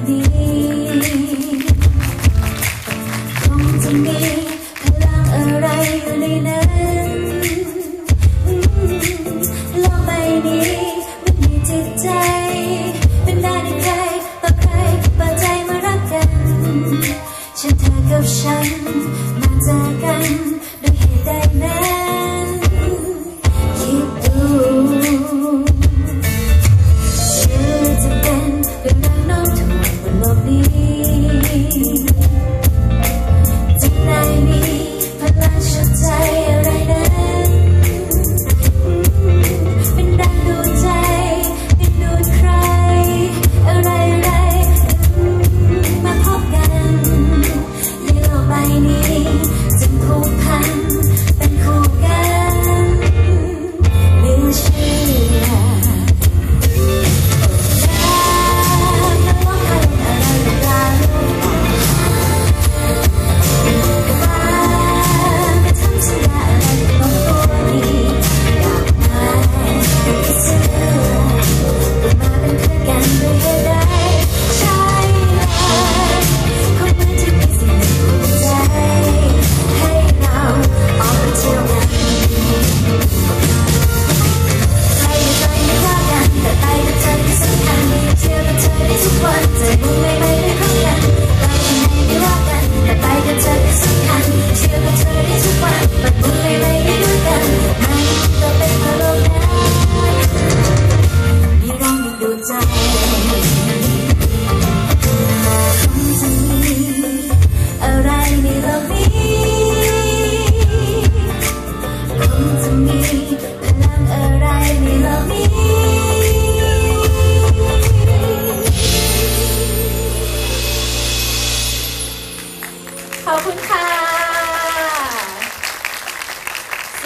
คงจะมีพลังอะไรอยู่ในนั้นโลกใบนี้มัมีจิตใจ เป็นได้ในใครต่อใครปิดใจมารักกัน ฉันเธอกับฉันมาเจอกัน จ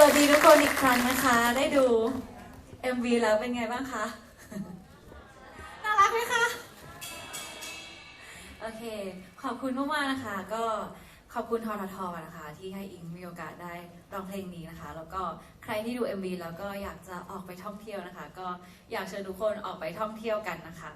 วัสดีทุกคนอีกครั้งนะคะ ได้ดู MV แล้วเป็นไงบ้างคะ น่ารักไหมคะ โอเค ขอบคุณมากๆนะคะ ก็ขอบคุณทททนะคะ ที่ให้อิงมีโอกาสได้ร้องเพลงนี้นะคะ แล้วก็ใครที่ดู MV แล้วก็อยากจะออกไปท่องเที่ยวนะคะ ก็อยากเชิญทุกคนออกไปท่องเที่ยวกันนะคะ